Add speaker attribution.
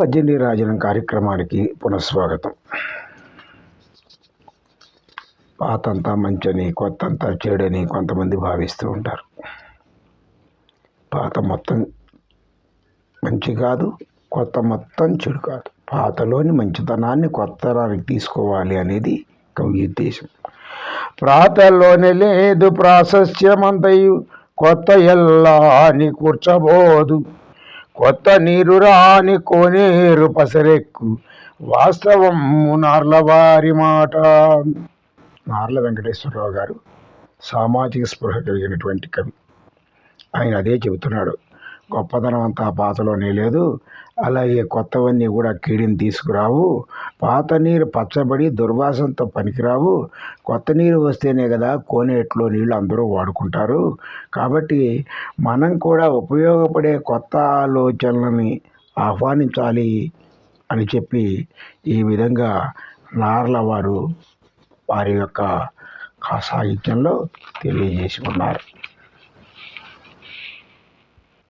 Speaker 1: పద్దెనిమిది రాజనం కార్యక్రమానికి పునఃస్వాగతం. పాతంతా మంచని కొత్తంతా చెడని కొంతమంది భావిస్తూ ఉంటారు. పాత మొత్తం మంచి కాదు కొత్త మొత్తం చెడు కాదు. పాతలోని మంచితనాన్ని కొత్తదానికి తీసుకోవాలి అనేది కవి ఉద్దేశం. ప్రాతల్లోనే లేదు ప్రాశస్యమంతయు కొత్త ఎల్లాని కూర్చబోదు. కొత్త నీరు రాని కోనేరు పసరెక్కు. వాస్తవం నార్లవారి మాట. నార్ల వెంకటేశ్వరరావు గారు సామాజిక స్పృహ కలిగినటువంటి కవి. ఆయన అదే చెబుతున్నాడు. గొప్పతనం అంతా పాతలోనే లేదు. అలాగే కొత్తవన్నీ కూడా కీడిని తీసుకురావు. పాత నీరు పచ్చబడి దుర్వాసనతో పనికిరావు. కొత్త నీరు వస్తేనే కదా కోనేట్లో నీళ్ళు అందరూ వాడుకుంటారు. కాబట్టి మనం కూడా ఉపయోగపడే కొత్త ఆలోచనలని ఆహ్వానించాలి అని చెప్పి ఈ విధంగా నార్ల వారు వారి యొక్క సాహిత్యంలో తెలియజేసి ఉన్నారు